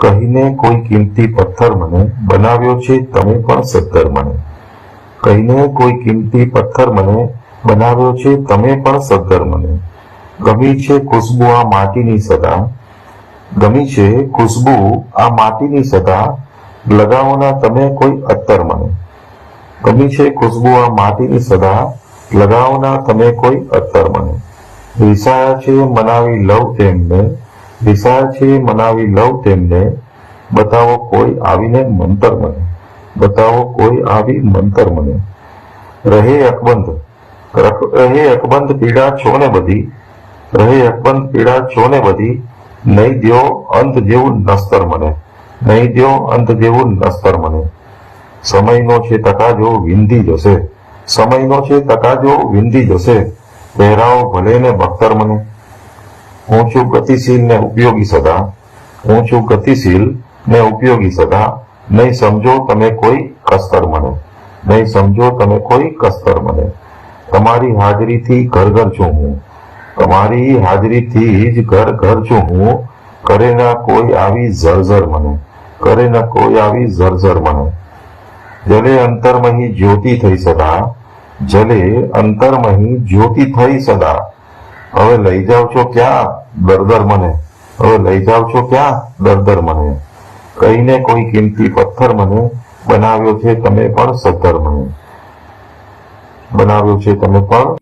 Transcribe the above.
કહીને કોઈ કિંમતી પથ્થર મને બનાવ્યો છે, તમે પણ સદ્ધર મને. કહીને કોઈ કિંમતી પથ્થર મને બનાવ્યો છે, તમે પણ સદ્ધર મને. ગમી છે ખુશ્બુ આ માટીની સદા. ગમી છે ખુશ્બુ આ માટીની સદા. લગાવોના તમે કોઈ અત્તર મને. ગમી છે ખુશ્બુ આ માટીની સદા. લગાવોના તમે કોઈ અત્તર મને. રિસાયા છે મનાવી લવ તેમને વિસાયા છે મનાવી લવ તેમને, બતાવો કોઈ આવીને મંતર મને. બતાવો કોઈ આવી મંતર મને. રહે અકબંધ રહે અકબંધ પીડા છો ને બધી. રહે અકબંધ પીડા છો ને બધી. નહીં દ્યો અંત જેવું નસ્તર મને. નહીં દ્યો અંત જેવું નસ્તર મને. સમયનો છે તકાજો વિંધી જશે. સમયનો છે તકાજો વિંધી જશે. પહેરાવો ભલે ને બખ્તર મને. હું છું ગતિશીલ ને ઉપયોગી સદા હું છું ગતિશીલ ને ઉપયોગી સદા, નહીં સમજો તમે કોઈ કસ્તર મને, નહીં સમજો તમે કોઈ કસ્તર મને. તમારી હાજરીથી ઘર ઘર છું હું. તમારી હાજરીથી જ ઘર ઘર છું હું. કરે ના કોઈ આવી ઝરઝર મને, કરે ના કોઈ આવી ઝરઝર મને. જલે અંતરમહી જ્યોતિ થઈ સદા, જલે અંતરમહી જ્યોતિ થઈ સદા. હવે લઈ જાવ છો ક્યાં? દરદર મને. હવે લઈ જાવ છો ક્યાં? દરદર મને. કહીને કોઈ કિંમતી પથ્થર મને બનાવ્યો છે, તમે પણ સદ્ધર મને. બનાવ્યો છે, તમે પણ